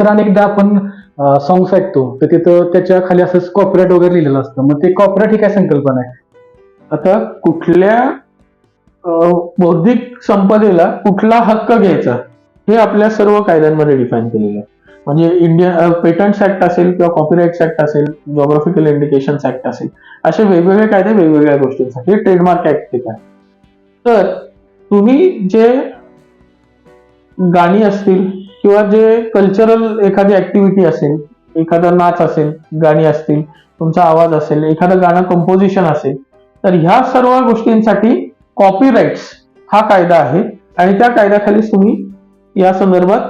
Sir अनेकदा आपण songs ऐकतो. तर तिथं त्याच्याखाली असं कॉपरेट वगैरे लिहिलेलं असतं. मग ते कॉपरेट ही काय संकल्पना आहे? आता कुठल्या बौद्धिक संपदेला कुठला हक्क घ्यायचा हे आपल्या सर्व कायद्यांमध्ये डिफाईन केलेलं आहे. म्हणजे इंडिया पेटंट्स ऍक्ट असेल किंवा कॉपीराईट्स ऍक्ट असेल जॉग्राफिकल इंडिकेशन ऍक्ट असेल असे वेगवेगळे कायदे वेगवेगळ्या गोष्टींसाठी ट्रेडमार्क ऍक्ट काय? तर तुम्ही जे गाणी असतील किंवा जे कल्चरल एखादी ऍक्टिव्हिटी असेल एखादा नाच असेल गाणी असतील तुमचा आवाज असेल एखादं गाणं कंपोजिशन असेल तर ह्या सर्व गोष्टींसाठी कॉपीराईट्स हा कायदा आहे. आणि त्या कायद्याखाली तुम्ही या संदर्भात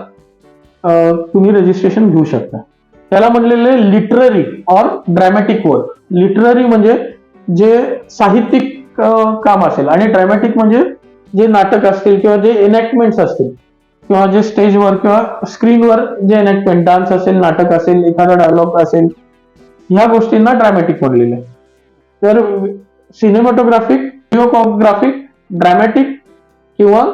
तुम्ही रजिस्ट्रेशन घेऊ शकता. त्याला म्हणलेले literary or dramatic work literary म्हणजे जे साहित्यिक काम असेल. आणि ड्रॅमॅटिक म्हणजे जे नाटक असतील किंवा जे एनॅक्टमेंट्स असतील किंवा जे स्टेजवर किंवा स्क्रीनवर जे एनॅक्टमेंट डान्स असेल नाटक असेल एखादा डायलॉग असेल ह्या गोष्टींना ड्रॅमॅटिक म्हणलेलं आहे. तर सिनेमॅटोग्राफिक व्हिडिओग्राफिक ड्रॅमॅटिक किंवा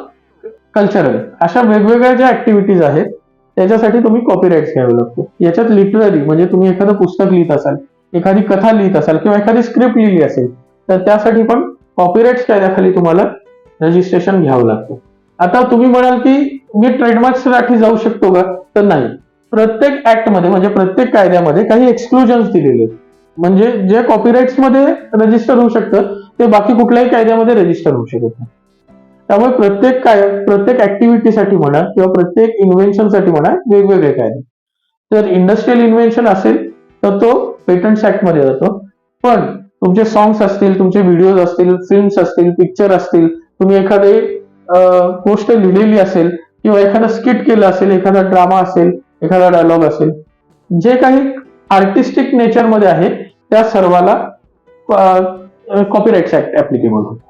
कल्चरल अशा वेगवेगळ्या ज्या ऍक्टिव्हिटीज आहेत त्याच्यासाठी तुम्ही कॉपीराईट्स घ्यावे लागतो याच्यात लिटररी म्हणजे तुम्ही एखादं पुस्तक लिहित असाल एखादी कथा लिहित असाल किंवा एखादी स्क्रिप्ट लिहिली असेल तर त्यासाठी पण कॉपीराईट्स कायद्याखाली तुम्हाला रजिस्ट्रेशन घ्यावं लागतं. आता तुम्ही म्हणाल की मी ट्रेडमार्कसाठी जाऊ शकतो का? तर नाही. प्रत्येक ऍक्टमध्ये म्हणजे प्रत्येक कायद्यामध्ये काही एक्सक्लुजन्स दिलेले आहेत. म्हणजे जे कॉपीराईट्समध्ये रजिस्टर होऊ शकतं ते बाकी कुठल्याही कायद्यामध्ये रजिस्टर होऊ शकत नाही. त्यामुळे प्रत्येक काय प्रत्येक ऍक्टिव्हिटीसाठी म्हणा किंवा प्रत्येक इन्व्हेन्शनसाठी म्हणा वेगवेगळे कायदे. जर इंडस्ट्रियल इन्व्हेन्शन असेल तर तो पेटंट्स ऍक्टमध्ये जातो. पण तुमचे सॉंग्स असतील तुमचे व्हिडिओज असतील फिल्म्स असतील पिक्चर असतील तुम्ही एखादे गोष्ट लिहिलेली असेल किंवा एखादं स्किट केलं असेल एखादा ड्रामा असेल एखादा डायलॉग असेल जे काही आर्टिस्टिक नेचरमध्ये आहे त्या सर्वाला कॉपीराईट्स ऍक्ट ऍप्लिकेबल होतो.